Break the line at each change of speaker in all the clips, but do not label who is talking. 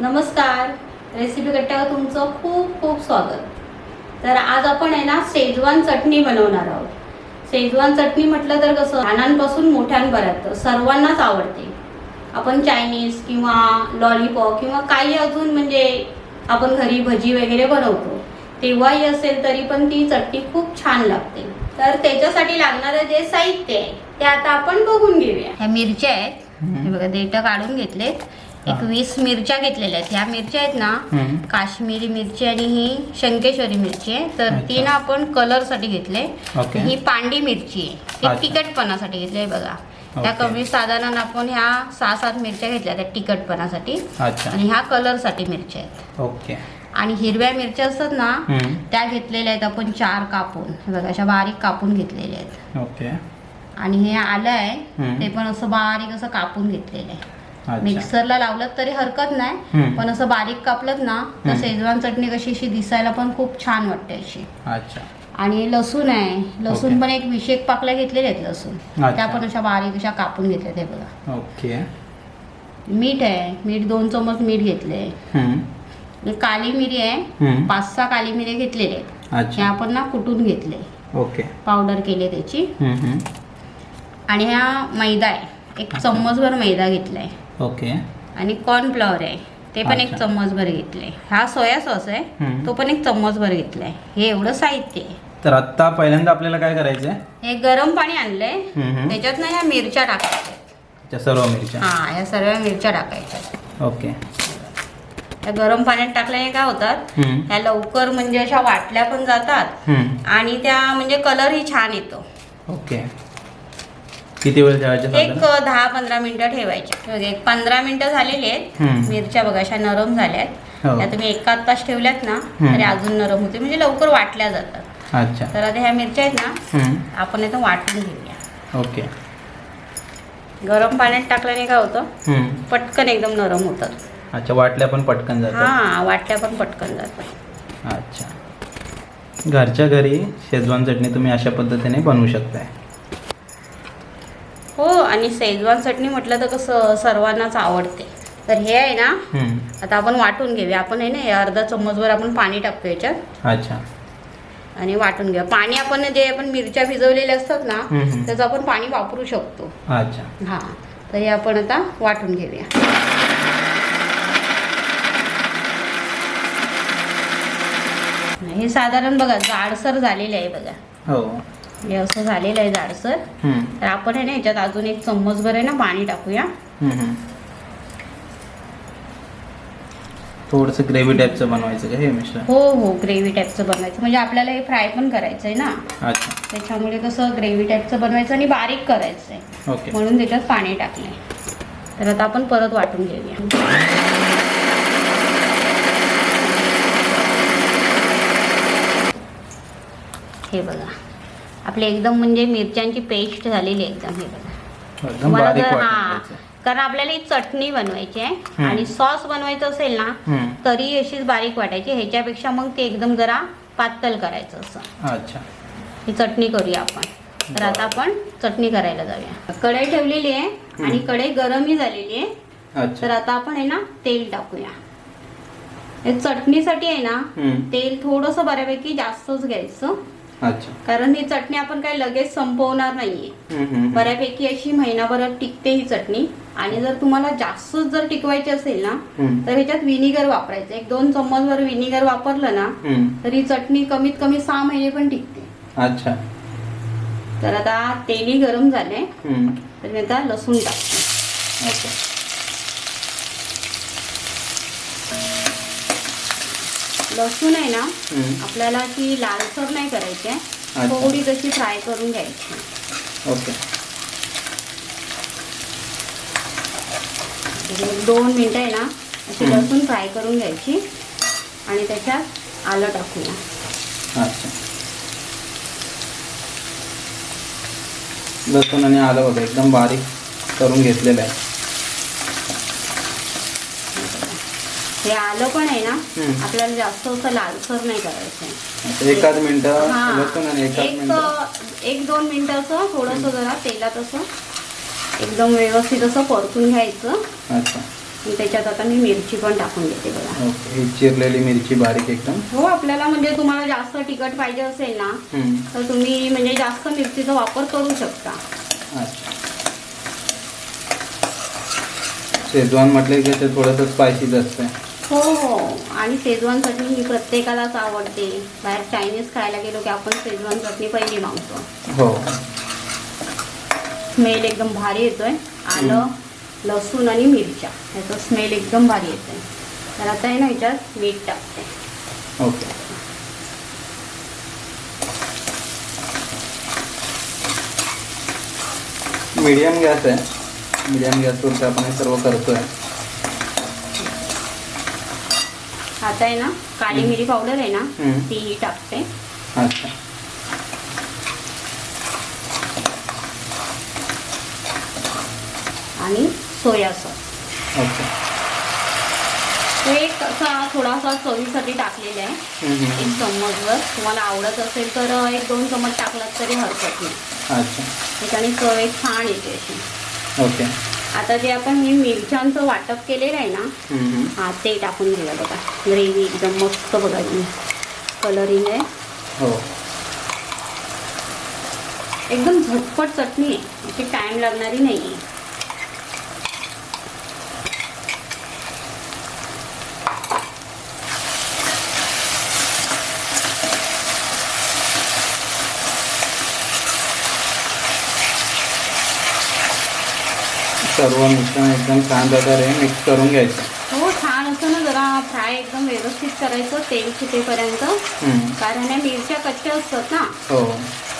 नमस्कार. रेसिपी कट्ट्यावर तुमचं खूप खूप स्वागत. तर आज आपण आहे ना शेजवान चटणी बनवणार आहोत. शेजवान चटणी म्हटलं तर कसं लहानांपासून मोठ्यांपर्यंत सर्वांनाच आवडते. आपण चायनीज किंवा लॉलीपॉप किंवा काही अजून म्हणजे आपण घरी भजी वगैरे बनवतो. तेव्हाही असेल तरी पण ती चटणी खूप छान लागते. तर त्याच्यासाठी लागणारं जे साहित्य आहे ते आता आपण बघून घेऊया. ह्या मिरच्या आहेत. बघा देठ काढून घेतलेत. एक. वीस मिरच्या घेतलेल्या आहेत ह्या मिरच्या आहेत ना. काश्मीरी मिरची आणि ही शंकेश्वरी मिरची आहे तर. ती ना आपण कलरसाठी घेतले ही पांडी मिरची आहे ती. तिखटपणासाठी घेतली बघा त्या. कमी साधारण आपण ह्या सहा सात मिरच्या घेतल्या त्या तिखटपणासाठी आणि ह्या कलरसाठी मिरच्या आहेत
ओके
आणि हिरव्या मिरच्या असतात ना. त्या घेतलेल्या आहेत आपण चार कापून हे बघा अशा बारीक कापून घेतलेल्या आहेत
ओके
आणि हे आलं आहे
हम्म.
ते पण असं बारीक असं कापून घेतलेलं आहे मिक्सरला लावलं तरी हरकत नाही. पण असं बारीक कापलं ना तर. शेजवान चटणी कशी अशी दिसायला पण खूप छान वाटते अशी.
अच्छा.
आणि लसूण आहे. लसूण. पण एक विशेक पाकल्या घेतलेले आहेत लसूण. त्या पण अशा बारीक अशा कापून घेतल्या ते बघा.
ओके.
मीठ आहे. मीठ दोन चमच मीठ घेतले. काली मिरी आहे. पाच सहा काली मिरी घेतलेले आहेत. हे आपण ना कुटून घेतले.
ओके.
पावडर केले त्याची. आणि हा मैदा आहे. एक चम्मचभर मैदा घेतलाय.
ओके.
आणि कॉर्नफ्लॉवर आहे. ते पण एक
अच्छा.
चम्मचभर घेतले. हा सोया सॉस आहे.
हम्म.
तो पण एक चम्मचभर घेतलाय. हे एवढं साहित्य आहे.
तर आत्ता पहिल्यांदा आपल्याला काय करायचंय?
हे गरम पाणी आणलंय.
हम्म.
त्याच्यात ना ह्या मिरच्या टाकायच्या.
सर्व मिरच्या.
हा ह्या सर्व मिरच्या टाकायच्या.
ओके.
त्या गरम पाण्यात टाकल्याने काय होतात?
हम्म.
ह्या लवकर म्हणजे अशा वाटल्या पण जातात.
हम्म.
आणि त्या म्हणजे कलरही छान येतो.
ओके. किती वेळ ठेवायचे
एक दहा पंधरा मिनिटं ठेवायच्या बघा, एक पंधरा मिनिटं झालेली आहेत. मिरच्या बघा अशा नरम झाल्यात.
हो.
त्या तुम्ही एकाच तास ठेवल्यात ना. तरी अजून नरम होते. म्हणजे लवकर वाटल्या जातात.
अच्छा.
तर आता ह्या मिरच्या आहेत ना. आपण इथं वाटून घेऊया.
ओके.
गरम पाण्यात टाकल्याने काय होतं. पटकन एकदम नरम होतात.
अच्छा वाटल्या पण पटकन जातात.
हा वाटल्या पण पटकन जातात.
अच्छा. घरच्या घरी शेजवान चटणी तुम्ही अशा पद्धतीने बनवू शकताय.
हो आणि शेजवान चटणी म्हटलं तर कसं सर्वांनाच आवडते. तर हे आहे ना. आता आपण वाटून घेऊया. आपण आहे ना अर्धा चम्मचभर आपण पाणी टाकतो याच्यात.
अच्छा.
आणि वाटून घेऊया. पाणी आपण जे आपण मिरच्या भिजवलेल्या असतात ना. त्याचं आपण पाणी वापरू शकतो.
अच्छा.
हा. तर हे आपण आता वाटून घेऊया. हे साधारण बघा जाडसर झालेले आहे बघा.
हो.
हे असं झालेलं आहे जाडसर. तर आपण आहे ना याच्यात अजून एक चम्मचभर आहे ना पाणी टाकूया.
थोडंसं ग्रेव्ही टाईपचं बनवायचं का हे मिश्रण?
हो हो ग्रेव्ही टाईपचं बनवायचं. म्हणजे आपल्याला हे फ्राय पण करायचं आहे ना त्याच्यामुळे कसं ग्रेव्ही टाईपचं बनवायचं आणि बारीक करायचं आहे म्हणून त्याच्यात पाणी टाकलंय. तर आता आपण परत वाटून घेऊया. हे बघा. आपले एकदम म्हणजे मिरच्यांची पेस्ट झालेली आहे एकदम हे बघा. तुम्हाला जर हा. कारण आपल्याला ही चटणी बनवायची आहे. आणि सॉस बनवायचं असेल ना. तरी अशीच बारीक वाटायची. ह्याच्यापेक्षा मग ते एकदम जरा पातळ करायचं असं.
अच्छा.
ही चटणी करूया आपण. तर आता आपण चटणी करायला जाऊया. कढई ठेवलेली आहे आणि कढई गरमही झालेली आहे. तर आता आपण आहे ना तेल टाकूया. हे चटणीसाठी आहे ना. तेल थोडंसं बऱ्यापैकी जास्तच घ्यायचं. कारण ही चटणी आपण काही लगेच संपवणार नाहीये. बऱ्यापैकी अशी महिनाभरात टिकते ही चटणी. आणि जर तुम्हाला जास्तच जर टिकवायची असेल ना. तर ह्याच्यात विनिगर वापरायचं. एक दोन चम्मचभर विनिगर वापरलं ना. तर ही चटणी कमीत कमी सहा महिने पण टिकते.
अच्छा.
तर आता तेलही गरम झाले. तर मी आता लसूण टाकते. लसूण आहे ना. आपल्याला ती लालसर नाही करायची आहे. थोडी तशी फ्राय करून घ्यायची.
ओके.
एक दोन मिनटं आहे ना अशी. लसूण फ्राय करून घ्यायची. आणि त्याच्यात आलं टाकूया.
अच्छा. लसूण आणि आलं बघा एकदम बारीक करून घेतलेलं आहे.
हे आलं पण आहे ना
हम्म.
आपल्याला जास्त असं लालसर नाही करायचं. आहे.
एकाच मिनटं
हा.
लसूण आणि एकाच
एक
मिनटं.
एक दोन मिनिटं असं थोडंसं जरा तेलात असं एकदम व्यवस्थित असं परतून घ्यायचं.
अच्छा.
त्याच्यात आता मी मिरची पण टाकून देते बघा.
ओके. ही चिरलेली मिरची बारीक एकदम.
हो आपल्याला म्हणजे तुम्हाला जास्त तिखट पाहिजे असेल ना
हम्म.
तर तुम्ही म्हणजे जास्त मिरचीचा वापर करू शकता.
अच्छा. शेजवान म्हटलं की ते थोडंसं स्पायसीच असतं
हो हो आणि शेजवान चटणी ही प्रत्येकालाच आवडते. बाहेर चायनीज खायला गेलो की आपण शेजवान चटणी पहिली मागतो.
हो.
स्मेल एकदम भारी येतोय. आलं लसूण आणि मिरच्या. ह्याचा स्मेल एकदम भारी येतोय. तर आता आहे ना ह्याच्यात मीठ टाकते.
ओके. मीडियम गॅस आहे. मीडियम गॅसवरती आपण हे सर्व करतोय.
आता आहे ना काळी मिरी पावडर आहे ना
हम्म.
तीही टाकते.
अच्छा.
आणि सोया सॉस.
ओके
तो एक असा थोडासा चवीसाठी टाकलेला आहे. एक चम्मचभर. तुम्हाला आवडत असेल तर एक दोन चम्मच टाकलात तरी हरकत नाही.
अच्छा.
त्याच्याने चव एक छान येते अशी.
ओके.
आता जे आपण हे मिरच्यांचं वाटप केलेलं आहे ना. हा ते टाकून घेऊया बघा. ग्रेव्ही एकदम मस्त बघा कलरिंग आहे.
हो.
एकदम झटपट चटणी आहे. अशी टाइम लागणारी नाही आहे
सर्व मिश्रण एकदम छान प्रकारे मिक्स करून घ्यायचं.
हो छान असं ना जरा फ्राय एकदम व्यवस्थित करायचं तेल सुटेपर्यंत. कारण या मिरच्या कच्च्या असतात ना.
हो.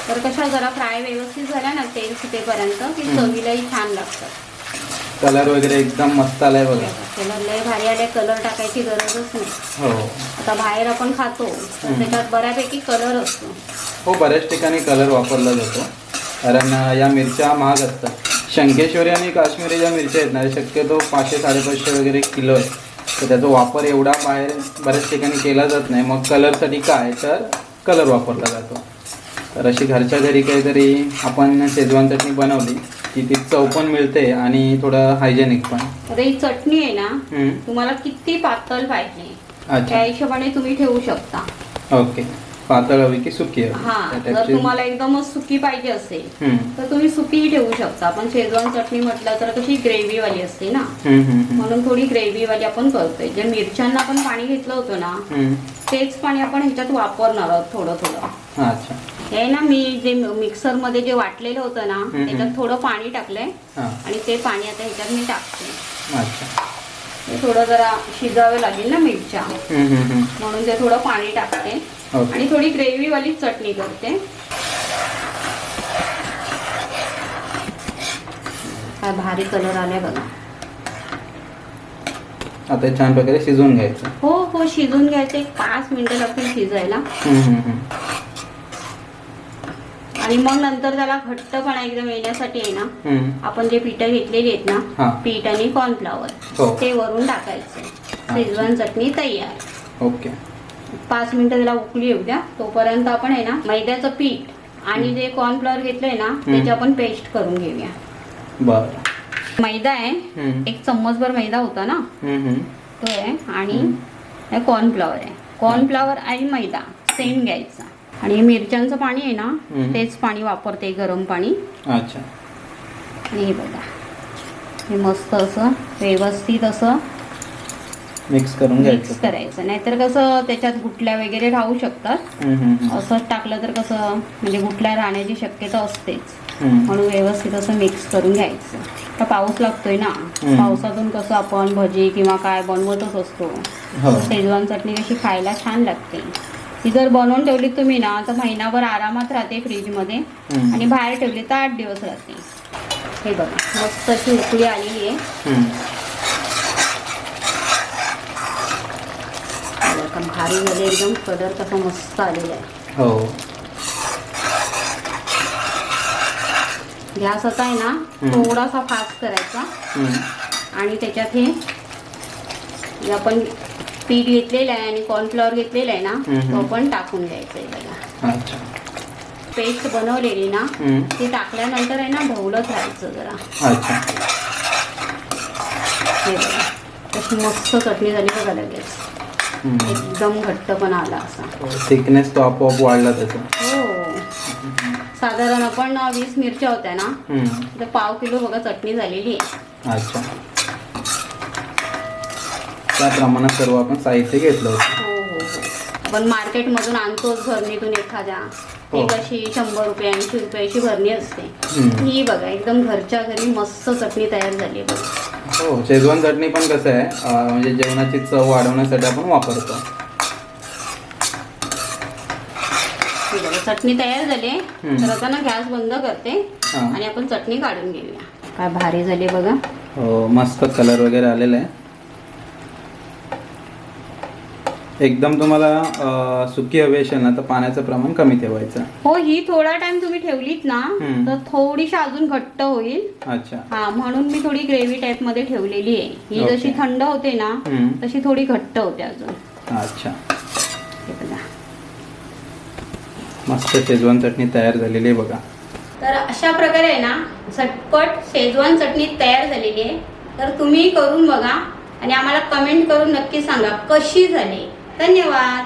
तर कशा जरा फ्राय व्यवस्थित झाल्या ना तेल सुटेपर्यंत की. चवीलाही छान लागतात.
कलर वगैरे एकदम मस्त आलाय बघा.
कलर लय भारी आले कलर टाकायची गरजच नाही.
हो.
आता बाहेर आपण खातो. त्याच्यात बऱ्यापैकी कलर असतो.
हो बऱ्याच ठिकाणी कलर वापरला जातो. कारण या मिरच्या महाग असतात. शंकेश्वरी आणि काश्मीरी ज्या मिरच्या आहेत ना शक्यतो पाचशे साडेपाचशे वगैरे किलो आहे तर त्याचा वापर एवढा बाहेर बऱ्याच ठिकाणी केला जात नाही. मग कलरसाठी काय तर कलर वापरला जातो. तर अशी घरच्या घरी काहीतरी आपण शेजवान चटणी बनवली की ती चव पण मिळते आणि थोडं हायजेनिक पण.
आता ही चटणी आहे ना. तुम्हाला किती पातळ पाहिजे? त्या हिशोबाने तुम्ही ठेवू शकता.
ओके पातळ हवी की सुकी हवी
हा जर तुम्हाला एकदमच सुकी पाहिजे असेल
हम्म.
तर तुम्ही सुकीही ठेवू शकता. आपण शेजवान चटणी म्हटलं तर कशी ग्रेव्ही वाली असते ना?
हम्म, हम्म, हम्म.
म्हणून थोडी ग्रेव्ही वाली आपण करतोय. जे मिरच्यांना आपण पाणी घेतलं होतं ना
हम्म.
तेच पाणी आपण ह्याच्यात वापरणार आहोत थोडं थोडं.
अच्छा.
हे ना मी जे मिक्सरमध्ये जे वाटलेलं होतं ना
हम्म.
त्याच्यात थोडं पाणी टाकलंय
हां.
आणि ते पाणी आता ह्याच्यात मी टाकते.
अच्छा.
थोडं जरा शिजावे लागेल ना मिरच्या.
हम्म, हम्म, हम्म.
म्हणून ते थोडं पाणी टाकते. आणि थोडी ग्रेव्ही वाली चटणी करते. काय भारी कलर आलाय बघा.
आता छान प्रकारे शिजवून घ्यायचं.
हो हो शिजून घ्यायचे. एक पाच मिनिटं लागतील शिजायला. आणि मग नंतर त्याला घट्टपणा एकदम येण्यासाठी आहे ना. आपण जे पिठं घेतलेली आहेत. ना पीठ आणि कॉर्नफ्लावर
हो.
ते वरून टाकायचं. शेजवान चटणी तयार.
ओके.
पाच मिनिटं त्याला उकळी येऊ द्या. तोपर्यंत आपण आहे ना मैद्याचं पीठ आणि जे कॉर्नफ्लॉवर घेतलंय ना त्याची आपण पेस्ट करून घेऊया.
बरं.
मैदा आहे. एक चम्मचभर मैदा होता ना. तो आहे आणि कॉर्नफ्लॉवर आहे. कॉर्नफ्लॉवर आणि मैदा सेम घ्यायचा. आणि मिरच्यांचं पाणी आहे ना. तेच पाणी वापरते गरम पाणी.
अच्छा.
हे बघा. हे मस्त असं व्यवस्थित असं
मिक्स करून
मिक्स
घ्यायचं
करायचं. नाहीतर कसं त्याच्यात गुटल्या वगैरे राहू शकतात.
हम्म, हम्म, हम्म.
असंच टाकलं तर कसं म्हणजे गुटल्या राहण्याची शक्यता असतेच.
हम्म.
म्हणून व्यवस्थित असं मिक्स करून घ्यायचं. तर पाऊस लागतोय ना.
हम्म.
पावसातून कसं आपण भजी किंवा काय बनवतच असतो.
हो.
शेजवान चटणी कशी खायला छान लागते. ती जर बनवून ठेवली तुम्ही ना तर महिनाभर आरामात राहते फ्रीजमध्ये.
हम्म.
आणि बाहेर ठेवली तर आठ दिवस राहते. हे बघा मस्त अशी उकळी आलेली आहे.
हम्म.
भारी झाले एकदम कलर कसा मस्त आलेला आहे
हो
गॅस असा आहे ना
हम्म.
थोडासा फास्ट करायचा
हम्म.
आणि त्याच्यात हे जे आपण पीठ घेतलेलं आहे आणि कॉर्नफ्लॉवर घेतलेलं आहे ना
हम्म.
तो आपण टाकून द्यायचं आहे बघा
अच्छा
पेस्ट बनवलेली ना
हम्म.
ती टाकल्यानंतर आहे ना ढवलत राहायचं जरा
अच्छा
हे बघा मस्त चटणी झाली बघा लगेच. एकदम घट्ट पण आला असा.
थिकनेस तो आपोआप वाढला त्याचा.
हो. साधारण आपण वीस मिरच्या होत्या ना. तर पाव किलो बघा चटणी झालेली आहे.
अच्छा. त्या प्रमाणात सर्व आपण साहित्य घेतलं होतं.
हो हो हो. आपण मार्केटमधून आणतोच भरणीतून एखाद्या.
हो.
एक अशी शंभर रुपये ऐंशी रुपयाची भरणी असते. ही बघा एकदम घरच्या घरी मस्त चटणी तयार झाली बघा.
हो शेजवान चटणी पण कसं आहे म्हणजे जेवणाची चव वाढवण्यासाठी आपण वापरतो.
ही बघा चटणी तयार झाली. तर आता ना गॅस बंद करते
हा.
आणि आपण चटणी काढून घेऊया. काय भारी झाली बघा.
हो मस्त कलर वगैरे आलेला आहे. एकदम तुम्हाला सुकी हवी असेल ना तर पाण्याचं प्रमाण कमी ठेवायचं.
हो ही थोडा टाइम तुम्ही ठेवलीत ना
हम्म.
तर थोडीशी अजून घट्ट होईल.
अच्छा.
हा म्हणून मी थोडी ग्रेव्ही टाइपमध्ये ठेवलेली आहे. ही
ओके.
जशी थंड होते ना
हम्म.
तशी थोडी घट्ट होते अजून.
अच्छा.
हे बघा.
मस्त शेजवान चटणी तयार झालेली आहे बघा.
तर अशा प्रकारे आहे ना झटपट शेजवान चटणी तयार झालेली आहे. तर तुम्ही करून बघा आणि आम्हाला कमेंट करून नक्की सांगा कशी झाली. 等你玩